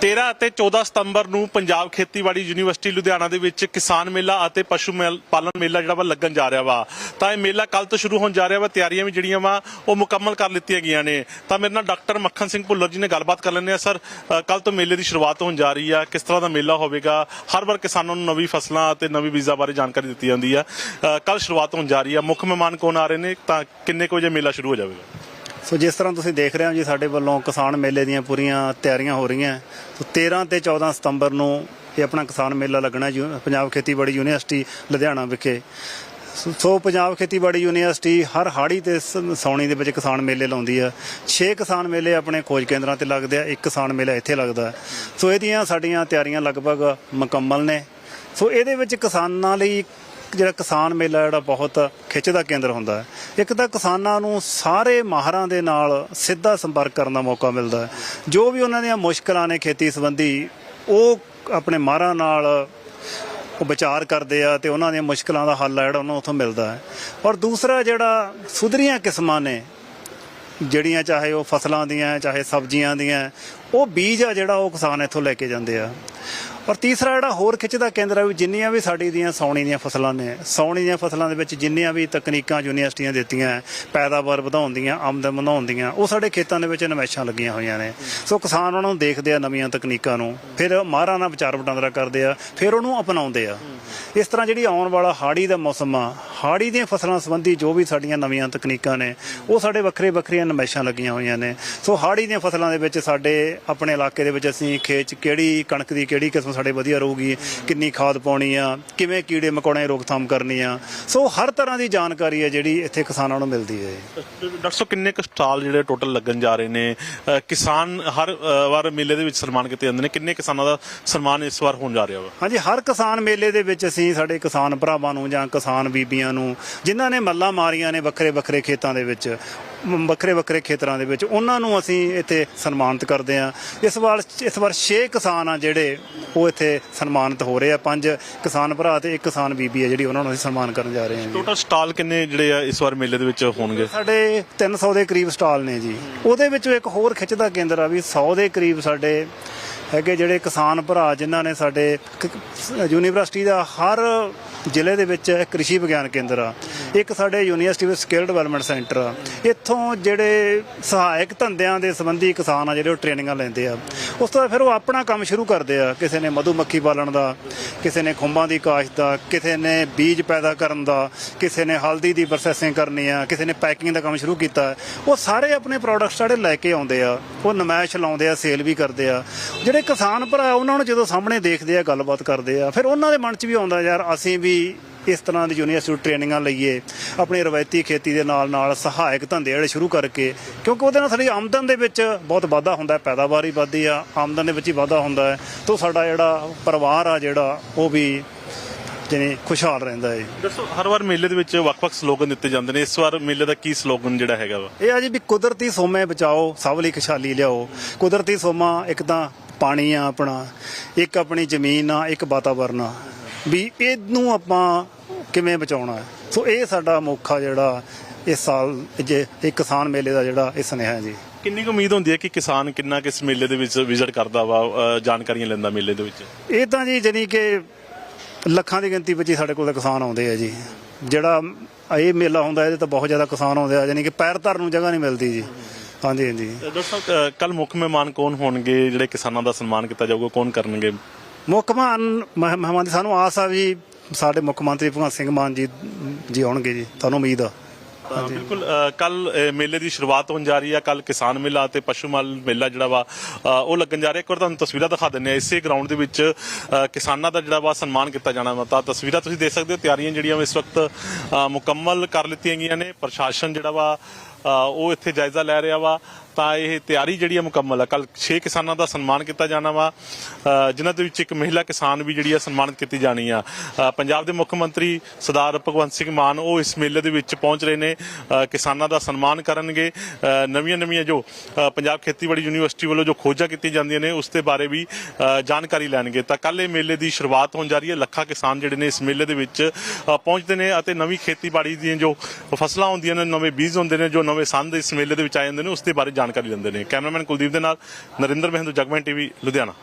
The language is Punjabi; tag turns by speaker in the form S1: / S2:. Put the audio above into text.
S1: 13 ਅਤੇ 14 ਸਤੰਬਰ ਨੂੰ ਪੰਜਾਬ ਖੇਤੀਬਾੜੀ ਯੂਨੀਵਰਸਿਟੀ ਲੁਧਿਆਣਾ ਦੇ ਵਿੱਚ ਕਿਸਾਨ ਮੇਲਾ ਅਤੇ ਪਸ਼ੂ ਮੇਲ- ਪਾਲਣ ਮੇਲਾ ਜਿਹੜਾ ਵਾ ਲੱਗਣ ਜਾ ਰਿਹਾ ਵਾ। ਤਾਂ ਇਹ ਮੇਲਾ ਕੱਲ ਤੋਂ ਸ਼ੁਰੂ ਹੋਣ ਜਾ ਰਿਹਾ ਵਾ, ਤਿਆਰੀਆਂ ਵੀ ਜਿਹੜੀਆਂ ਵਾ, ਉਹ ਮੁਕੰਮਲ ਕਰ ਲਿੱਤੀਆਂ ਗਈਆਂ ਨੇ। ਤਾਂ ਮੇਰੇ ਨਾਲ ਡਾਕਟਰ ਮੱਖਣ ਸਿੰਘ ਭੁੱਲਰ ਜੀ ਨੇ ਗੱਲਬਾਤ ਕਰ ਲੈਂਦੇ ਆ ਸਰ ਕੱਲ ਤੋਂ ਮੇਲੇ ਦੀ ਸ਼ੁਰੂਆਤ ਹੋਣ ਜਾ ਰਹੀ ਆ। ਕਿਸ ਤਰ੍ਹਾਂ ਦਾ ਮੇਲਾ ਹੋਵੇਗਾ? ਹਰ ਵਾਰ ਕਿਸਾਨਾਂ ਨੂੰ ਨਵੀਂ ਫਸਲਾਂ ਅਤੇ ਨਵੀਂ ਬੀਜਾਂ ਬਾਰੇ ਜਾਣਕਾਰੀ ਦਿੱਤੀ ਜਾਂਦੀ ਆ। ਕੱਲ ਸ਼ੁਰੂਆਤ ਹੋਣ ਜਾ ਰਹੀ ਆ। ਮੁੱਖ ਮਹਿਮਾਨ ਕੌਣ ਆ ਰਹੇ ਨੇ? ਤਾਂ ਕਿੰਨੇ ਕੁ ਵਜੇ ਮੇਲਾ ਸ਼ੁਰੂ ਹੋ ਜਾਵੇਗਾ?
S2: ਸੋ ਜਿਸ ਤਰ੍ਹਾਂ ਤੁਸੀਂ ਦੇਖ ਰਹੇ ਹੋ ਜੀ, ਸਾਡੇ ਵੱਲੋਂ ਕਿਸਾਨ ਮੇਲੇ ਦੀਆਂ ਪੂਰੀਆਂ ਤਿਆਰੀਆਂ ਹੋ ਰਹੀਆਂ। ਸੋ 13 ਤੇ 14 ਸਤੰਬਰ ਨੂੰ ਇਹ ਆਪਣਾ ਕਿਸਾਨ ਮੇਲਾ ਲੱਗਣਾ ਯੂ- ਪੰਜਾਬ ਖੇਤੀਬਾੜੀ ਯੂਨੀਵਰਸਿਟੀ, ਲੁਧਿਆਣਾ ਵਿਖੇ। ਸੋ- ਸੋ ਪੰਜਾਬ ਖੇਤੀਬਾੜੀ ਯੂਨੀਵਰਸਿਟੀ ਹਰ ਹਾੜੀ ਤੇ ਸ- ਸਾਉਣੀ ਦੇ ਵਿੱਚ ਕਿਸਾਨ ਮੇਲੇ ਲਾਉਂਦੀ ਆ। 6 ਕਿਸਾਨ ਮੇਲੇ ਆਪਣੇ ਖੋਜ ਕੇਂਦਰਾਂ ਤੇ ਲੱਗਦੇ ਆ, ਇੱਕ ਕਿਸਾਨ ਮੇਲਾ ਇੱਥੇ ਲੱਗਦਾ। ਹੈ। ਸੋ ਇਹਦੀਆਂ ਸਾਡੀਆਂ ਤਿਆਰੀਆਂ ਲਗਭਗ ਮੁਕੰਮਲ ਨੇ। ਸੋ ਇਹਦੇ ਵਿੱਚ ਕਿਸਾਨਾਂ ਲਈ ਜਿਹੜਾ ਕਿਸਾਨ ਮੇਲਾ ਜਿਹੜਾ ਬਹੁਤ ਖਿੱਚ ਦਾ ਕੇਂਦਰ ਹੁੰਦਾ ਹੈ। ਇੱਕ ਤਾਂ ਕਿਸਾਨਾਂ ਨੂੰ ਸਾਰੇ ਮਾਹਰਾਂ ਦੇ ਨਾਲ ਸਿੱਧਾ ਸੰਪਰਕ ਕਰਨ ਦਾ ਮੌਕਾ ਮਿਲਦਾ ਹੈ। ਜੋ ਵੀ ਉਹਨਾਂ ਦੀਆਂ ਮੁਸ਼ਕਲਾਂ ਨੇ ਖੇਤੀ ਸੰਬੰਧੀ, ਉਹ ਆਪਣੇ ਮਾਹਰਾਂ ਨਾਲ ਉਹ ਵਿਚਾਰ ਕਰਦੇ ਆ ਤੇ ਉਹਨਾਂ ਦੀਆਂ ਮੁਸ਼ਕਲਾਂ ਦਾ ਹੱਲ ਆ ਜਿਹੜਾ ਉਹਨਾਂ ਨੂੰ ਉੱਥੋਂ ਮਿਲਦਾ ਹੈ। ਔਰ ਦੂਸਰਾ ਜਿਹੜਾ ਸੁਧਰੀਆਂ ਕਿਸਮਾਂ ਨੇ ਜਿਹੜੀਆਂ ਚਾਹੇ ਉਹ ਫਸਲਾਂ ਦੀਆਂ, ਚਾਹੇ ਸਬਜ਼ੀਆਂ ਦੀਆਂ, ਉਹ ਬੀਜ ਆ ਜਿਹੜਾ ਉਹ ਕਿਸਾਨ ਇੱਥੋਂ ਲੈ ਕੇ ਜਾਂਦੇ ਆ। ਔਰ ਤੀਸਰਾ ਜਿਹੜਾ ਹੋਰ ਖਿੱਚ ਦਾ ਕੇਂਦਰ ਆ ਵੀ ਜਿੰਨੀਆਂ ਵੀ ਸਾਡੀ ਦੀਆਂ ਸੌਣੀ ਦੀਆਂ ਫਸਲਾਂ ਨੇ, ਸੌਣੀ ਦੀਆਂ ਫਸਲਾਂ ਦੇ ਵਿੱਚ ਜਿੰਨੀਆਂ ਵੀ ਤਕਨੀਕਾਂ ਯੂਨੀਵਰਸਿਟੀਆਂ ਦਿੱਤੀਆਂ, ਪੈਦਾਵਾਰ ਵਧਾਉਣ ਦੀਆਂ, ਆਮਦਨ ਵਧਾਉਣ ਦੀਆਂ, ਉਹ ਸਾਡੇ ਖੇਤਾਂ ਦੇ ਵਿੱਚ ਨਮੈਸ਼ਾਂ ਲੱਗੀਆਂ ਹੋਈਆਂ ਨੇ। ਸੋ ਕਿਸਾਨ ਉਹਨਾਂ ਨੂੰ ਦੇਖਦੇ ਆ ਨਵੀਆਂ ਤਕਨੀਕਾਂ ਨੂੰ, ਫਿਰ ਮਾਹਰਾਂ ਨਾਲ ਵਿਚਾਰ ਵਟਾਂਦਰਾ ਕਰਦੇ ਆ, ਫਿਰ ਉਹਨੂੰ ਅਪਣਾਉਂਦੇ ਆ। ਇਸ ਤਰ੍ਹਾਂ ਜਿਹੜੀ ਆਉਣ ਵਾਲਾ ਹਾੜੀ ਦਾ ਮੌਸਮ ਆ ਹਾੜੀ ਦੀਆਂ ਫਸਲਾਂ ਸੰਬੰਧੀ ਜੋ ਵੀ ਸਾਡੀਆਂ ਨਵੀਆਂ ਤਕਨੀਕਾਂ ਨੇ ਉਹ ਸਾਡੇ ਵੱਖਰੇ ਵੱਖਰੀਆਂ ਨਮੈਸ਼ਾਂ ਲੱਗੀਆਂ ਹੋਈਆਂ ਨੇ। ਸੋ ਹਾੜੀ ਦੀਆਂ ਫਸਲਾਂ ਦੇ ਵਿੱਚ ਸਾਡੇ ਆਪਣੇ ਇਲਾਕੇ ਦੇ ਵਿੱਚ ਅਸੀਂ ਖੇਤ 'ਚ ਕਿਹੜੀ ਕਣਕ ਦੀ ਕਿਹੜੀ ਕਿਸਮ ਸਾਡੇ ਵਧੀਆ ਰਹੂਗੀ ਕਿੰਨੀ ਖਾਦ ਪਾਉਣੀ ਆ ਕਿਵੇਂ ਕੀੜੇ ਮਕੌੜੇ ਰੋਕਥਾਮ ਕਰਨੀ ਆ। ਸੋ ਹਰ ਤਰ੍ਹਾਂ ਦੀ ਜਾਣਕਾਰੀ ਹੈ ਜਿਹੜੀ ਇੱਥੇ ਕਿਸਾਨਾਂ ਨੂੰ ਮਿਲਦੀ ਹੈ।
S1: ਡਾਕਟਰ ਸਾਹਿਬ ਕਿੰਨੇ ਕੁ ਸਟਾਲ ਜਿਹੜੇ ਟੋਟਲ ਲੱਗਣ ਜਾ ਰਹੇ ਨੇ? ਕਿਸਾਨ ਹਰ ਵਾਰ ਮੇਲੇ ਦੇ ਵਿੱਚ ਸਨਮਾਨ ਕੀਤੇ ਜਾਂਦੇ ਨੇ। ਕਿੰਨੇ ਕਿਸਾਨਾਂ ਦਾ ਸਨਮਾਨ ਇਸ ਵਾਰ ਹੋਣ ਜਾ ਰਿਹਾ ਵਾ?
S2: ਹਾਂਜੀ ਹਰ ਕਿਸਾਨ ਮੇਲੇ ਦੇ ਵਿੱਚ ਅਸੀਂ ਸਾਡੇ ਕਿਸਾਨ ਭਰਾਵਾਂ ਨੂੰ ਜਾਂ ਕਿਸਾਨ ਬੀਬੀਆਂ ਨੂੰ ਜਿਨ੍ਹਾਂ ਨੇ ਮੱਲਾਂ ਮਾਰੀਆਂ ਨੇ ਵੱਖਰੇ ਵੱਖਰੇ ਖੇਤਾਂ ਦੇ ਵਿੱਚ ਵੱਖਰੇ ਵੱਖਰੇ ਖੇਤਰਾਂ ਦੇ ਵਿੱਚ ਉਹਨਾਂ ਨੂੰ ਅਸੀਂ ਇੱਥੇ ਸਨਮਾਨਿਤ ਕਰਦੇ ਹਾਂ। ਇਸ ਵਾਰ ਇਸ ਵਾਰ 6 ਕਿਸਾਨ ਆ ਜਿਹੜੇ ਉਹ ਇੱਥੇ ਸਨਮਾਨਿਤ ਹੋ ਰਹੇ ਆ। ਪੰਜ ਕਿਸਾਨ ਭਰਾ ਤੇ ਇੱਕ ਕਿਸਾਨ ਬੀਬੀ ਹੈ ਜਿਹੜੀ ਉਹਨਾਂ ਨੂੰ ਅਸੀਂ ਸਨਮਾਨ ਕਰਨ ਜਾ ਰਹੇ ਜੀ।
S1: ਟੋਟਲ ਸਟਾਲ ਕਿੰਨੇ ਜਿਹੜੇ ਆ ਇਸ ਵਾਰ ਮੇਲੇ ਦੇ ਵਿੱਚ ਹੋਣਗੇ?
S2: ਸਾਡੇ 300 ਦੇ ਕਰੀਬ ਸਟਾਲ ਨੇ ਜੀ। ਉਹਦੇ ਵਿੱਚੋਂ ਇੱਕ ਹੋਰ ਖਿੱਚਦਾ ਕੇਂਦਰ ਆ ਵੀ 100 ਦੇ ਕਰੀਬ ਸਾਡੇ ਹੈਗੇ ਜਿਹੜੇ ਕਿਸਾਨ ਭਰਾ ਜਿਨ੍ਹਾਂ ਨੇ ਸਾਡੇ ਯੂਨੀਵਰਸਿਟੀ ਦਾ ਹਰ ਜ਼ਿਲ੍ਹੇ ਦੇ ਵਿੱਚ ਕ੍ਰਿਸ਼ੀ ਵਿਗਿਆਨ ਕੇਂਦਰ ਆ। ਇੱਕ ਸਾਡੇ ਯੂਨੀਵਰਸਿਟੀ ਵਿੱਚ ਸਕਿੱਲ ਡਿਵੈਲਪਮੈਂਟ ਸੈਂਟਰ ਆ। ਇੱਥੋਂ ਜਿਹੜੇ ਸਹਾਇਕ ਧੰਦਿਆਂ ਦੇ ਸੰਬੰਧੀ ਕਿਸਾਨ ਆ ਜਿਹੜੇ ਉਹ ਟ੍ਰੇਨਿੰਗਾਂ ਲੈਂਦੇ ਆ। ਉਸ ਤੋਂ ਬਾਅਦ ਫਿਰ ਉਹ ਆਪਣਾ ਕੰਮ ਸ਼ੁਰੂ ਕਰਦੇ ਆ। ਕਿਸੇ ਨੇ ਮਧੂ ਮੱਖੀ ਪਾਲਣ ਦਾ, ਕਿਸੇ ਨੇ ਖੁੰਬਾਂ ਦੀ ਕਾਸ਼ਤ ਦਾ, ਕਿਸੇ ਨੇ ਬੀਜ ਪੈਦਾ ਕਰਨ ਦਾ, ਕਿਸੇ ਨੇ ਹਲਦੀ ਦੀ ਪ੍ਰੋਸੈਸਿੰਗ ਕਰਨੀ ਆ, ਕਿਸੇ ਨੇ ਪੈਕਿੰਗ ਦਾ ਕੰਮ ਸ਼ੁਰੂ ਕੀਤਾ। ਉਹ ਸਾਰੇ ਆਪਣੇ ਪ੍ਰੋਡਕਟਸ ਜਿਹੜੇ ਲੈ ਕੇ ਆਉਂਦੇ ਆ, ਉਹ ਨਮਾਇਸ਼ ਲਾਉਂਦੇ ਆ ਸੇਲ ਵੀ ਕਰਦੇ ਆ। ਜਿਹੜੇ ਕਿਸਾਨ ਭਰਾ ਉਹਨਾਂ ਨੂੰ ਜਦੋਂ ਸਾਹਮਣੇ ਦੇਖਦੇ ਆ, ਗੱਲਬਾਤ ਕਰਦੇ ਆ, ਫਿਰ ਉਹਨਾਂ ਦੇ ਮਨ 'ਚ ਵੀ ਆਉਂਦਾ, ਯਾਰ ਅਸੀਂ ਵੀ ਇਸ ਤਰ੍ਹਾਂ ਦੀ ਯੂਨੀਵਰਸਿਟੀ ਟ੍ਰੇਨਿੰਗਾਂ ਲਈਏ ਆਪਣੀ ਰਵਾਇਤੀ ਖੇਤੀ ਦੇ ਨਾਲ ਨਾਲ ਸਹਾਇਕ ਧੰਦੇ ਜਿਹੜੇ ਸ਼ੁਰੂ ਕਰਕੇ ਕਿਉਂਕਿ ਉਹਦੇ ਨਾਲ ਸਾਡੀ ਆਮਦਨ ਦੇ ਵਿੱਚ ਬਹੁਤ ਵਾਧਾ ਹੁੰਦਾ ਹੈ ਪੈਦਾਵਾਰ ਹੀ ਵੱਧਦੀ ਆ ਆਮਦਨ ਦੇ ਵਿੱਚ ਹੀ ਵਾਧਾ ਹੁੰਦਾ ਹੈ ਤੋਂ ਸਾਡਾ ਜਿਹੜਾ ਪਰਿਵਾਰ ਆ ਜਿਹੜਾ ਉਹ ਵੀ ਜਿਵੇਂ ਖੁਸ਼ਹਾਲ ਰਹਿੰਦਾ ਹੈ।
S1: ਦੱਸੋ ਹਰ ਵਾਰ ਮੇਲੇ ਦੇ ਵਿੱਚ ਵੱਖ-ਵੱਖ ਸਲੋਗਨ ਦਿੱਤੇ ਜਾਂਦੇ ਨੇ ਇਸ ਵਾਰ ਮੇਲੇ ਦਾ ਕੀ ਸਲੋਗਨ ਜਿਹੜਾ ਹੈਗਾ ਵਾ?
S2: ਇਹ ਆ ਜੀ ਵੀ ਕੁਦਰਤੀ ਸੋਮੇ ਬਚਾਓ ਸਭ ਲਈ ਖੁਸ਼ਹਾਲੀ ਲਿਆਓ। ਕੁਦਰਤੀ ਸੋਮਾ ਇੱਕ ਤਾਂ ਪਾਣੀ ਆ ਆਪਣਾ ਇੱਕ ਆਪਣੀ ਜ਼ਮੀਨ ਆ ਇੱਕ ਵਾਤਾਵਰਨ ਆ। ਵੀ ਇਹਨੂੰ ਆਪਾਂ ਕਿਵੇਂ ਬਚਾਉਣਾ ਹੈ? ਸੋ ਇਹ ਸਾਡਾ ਮੁੱਖ ਜਿਹੜਾ ਇਸ ਸਾਲ ਜੇ ਇਹ ਕਿਸਾਨ ਮੇਲੇ ਦਾ ਜਿਹੜਾ ਇਹ ਸੁਨੇਹਾ ਹੈ ਜੀ।
S1: ਕਿੰਨੀ ਕੁ ਉਮੀਦ ਹੁੰਦੀ ਹੈ ਕਿ ਕਿਸਾਨ ਕਿੰਨਾ ਕਿਸ ਮੇਲੇ ਦੇ ਵਿੱਚ ਵਿਜ਼ਿਟ ਕਰਦਾ ਵਾ ਅ, ਜਾਣਕਾਰੀਆਂ ਲੈਂਦਾ ਮੇਲੇ ਦੇ ਵਿੱਚ?
S2: ਇਹ ਤਾਂ ਜੀ ਜਾਣੀ ਕਿ ਲੱਖਾਂ ਦੀ ਗਿਣਤੀ ਵਿੱਚ ਹੀ ਸਾਡੇ ਕੋਲ ਤਾਂ ਕਿਸਾਨ ਆਉਂਦੇ ਆ ਜੀ। ਜਿਹੜਾ ਇਹ ਮੇਲਾ ਹੁੰਦਾ ਇਹਦੇ ਤਾਂ ਬਹੁਤ ਜ਼ਿਆਦਾ ਕਿਸਾਨ ਆਉਂਦੇ ਆ ਜਾਣੀ ਕਿ ਪੈਰ ਧਰਨ ਨੂੰ ਜਗ੍ਹਾ ਨਹੀਂ ਮਿਲਦੀ ਜੀ। ਹਾਂਜੀ ਹਾਂਜੀ।
S1: ਦੋਸਤੋ ਕੱਲ ਮੁੱਖ ਮਹਿਮਾਨ ਕੌਣ ਹੋਣਗੇ? ਜਿਹੜੇ ਕਿਸਾਨਾਂ ਦਾ ਸਨਮਾਨ ਕੀਤਾ ਜਾਊਗਾ ਕੌਣ ਕਰਨਗੇ?
S2: ਮੁੱਖ ਮਹਾਨ ਮਹਿਮਾਨ ਦੀ ਸਾਨੂੰ ਆਸ ਆ ਵੀ ਸਾਡੇ ਮੁੱਖ ਮੰਤਰੀ ਭਗਵੰਤ ਸਿੰਘ ਮਾਨ ਜੀ ਜੀ ਆਉਣਗੇ ਜੀ। ਤੁਹਾਨੂੰ ਉਮੀਦ ਆ।
S1: ਬਿਲਕੁਲ ਕੱਲ ਮੇਲੇ ਦੀ ਸ਼ੁਰੂਆਤ ਹੋਣ ਜਾ ਰਹੀ ਆ। ਕੱਲ ਕਿਸਾਨ ਮੇਲਾ ਤੇ ਪਸ਼ੂ ਮਾਲ ਮੇਲਾ ਜਿਹੜਾ ਵਾ ਉਹ ਲੱਗਣ ਜਾ ਰਿਹਾ। ਇੱਕ ਵਾਰ ਤੁਹਾਨੂੰ ਤਸਵੀਰਾਂ ਦਿਖਾ ਦਿੰਨੇ ਆ। ਇਸੇ ਗਰਾਊਂਡ ਦੇ ਵਿੱਚ ਕਿਸਾਨਾਂ ਦਾ ਜਿਹੜਾ ਵਾ ਸਨਮਾਨ ਕੀਤਾ ਜਾਣਾ ਵਾ। ਤਾਂ ਤਸਵੀਰਾਂ ਤੁਸੀਂ ਦੇਖ ਸਕਦੇ ਹੋ, ਤਿਆਰੀਆਂ ਜਿਹੜੀਆਂ ਇਸ ਵਕਤ ਮੁਕੰਮਲ ਕਰ ਲਿੱਤੀਆਂ ਗਈਆਂ ਨੇ। ਪ੍ਰਸ਼ਾਸਨ ਜਿਹੜਾ ਵਾ ਉਹ ਇੱਥੇ ਜਾਇਜ਼ਾ ਲੈ ਰਿਹਾ ਵਾ। ਤਾਂ ਇਹ ਤਿਆਰੀ ਜਿਹੜੀ ਹੈ ਮੁਕੰਮਲ ਹੈ ਕੱਲ 6 ਕਿਸਾਨਾਂ ਦਾ ਸਨਮਾਨ ਕੀਤਾ ਜਾਣਾ ਵਾ। ਜਿਨ੍ਹਾਂ ਦੇ ਵਿੱਚ ਇੱਕ ਮਹਿਲਾ ਕਿਸਾਨ ਵੀ ਜਿਹੜੀ ਹੈ ਸਨਮਾਨਿਤ ਕੀਤੀ ਜਾਣੀ ਆ। ਪੰਜਾਬ ਦੇ ਮੁੱਖ ਮੰਤਰੀ ਸਰਦਾਰ ਭਗਵੰਤ ਸਿੰਘ ਮਾਨ ਉਹ ਇਸ ਮੇਲੇ ਦੇ ਵਿੱਚ ਪਹੁੰਚ ਰਹੇ ਨੇ। ਕਿਸਾਨਾਂ ਦਾ ਸਨਮਾਨ ਕਰਨਗੇ। ਨਵੀਆਂ ਨਵੀਆਂ ਜੋ ਪੰਜਾਬ ਖੇਤੀਬਾੜੀ ਯੂਨੀਵਰਸਿਟੀ ਵੱਲੋਂ ਜੋ ਖੋਜਾਂ ਕੀਤੀਆਂ ਜਾਂਦੀਆਂ ਨੇ, ਉਸ ਦੇ ਬਾਰੇ ਵੀ ਜਾਣਕਾਰੀ ਲੈਣਗੇ। ਤਾਂ ਕੱਲ ਇਹ ਮੇਲੇ ਦੀ ਸ਼ੁਰੂਆਤ ਹੋਣ ਜਾ ਰਹੀ ਹੈ। ਲੱਖਾਂ ਕਿਸਾਨ ਜਿਹੜੇ ਨੇ ਇਸ ਮੇਲੇ ਦੇ ਵਿੱਚ ਪਹੁੰਚਦੇ ਨੇ ਅਤੇ ਨਵੀਂ ਖੇਤੀਬਾੜੀ ਦੀਆਂ ਜੋ ਫਸਲਾਂ ਹੁੰਦੀਆਂ ਨੇ, ਨਵੇਂ ਬੀਜ ਹੁੰਦੇ ਨੇ, ਜੋ ਨਵੇਂ ਸੰਦ ਇਸ ਮੇਲੇ ਦੇ ਵਿੱਚ ਆ ਜਾਂਦੇ ਨੇ, ਉਸ ਦੇ ਬਾਰੇ ਜਾਣਕਾਰੀ ਦਿੰਦੇ ਨੇ। ਕੈਮਰਾਮੈਨ ਕੁਲਦੀਪ ਦੇ ਨਾਲ ਨਰਿੰਦਰ ਮਹਿੰਦੂ, ਜਗਮੈਨ ਟੀਵੀ, ਲੁਧਿਆਣਾ।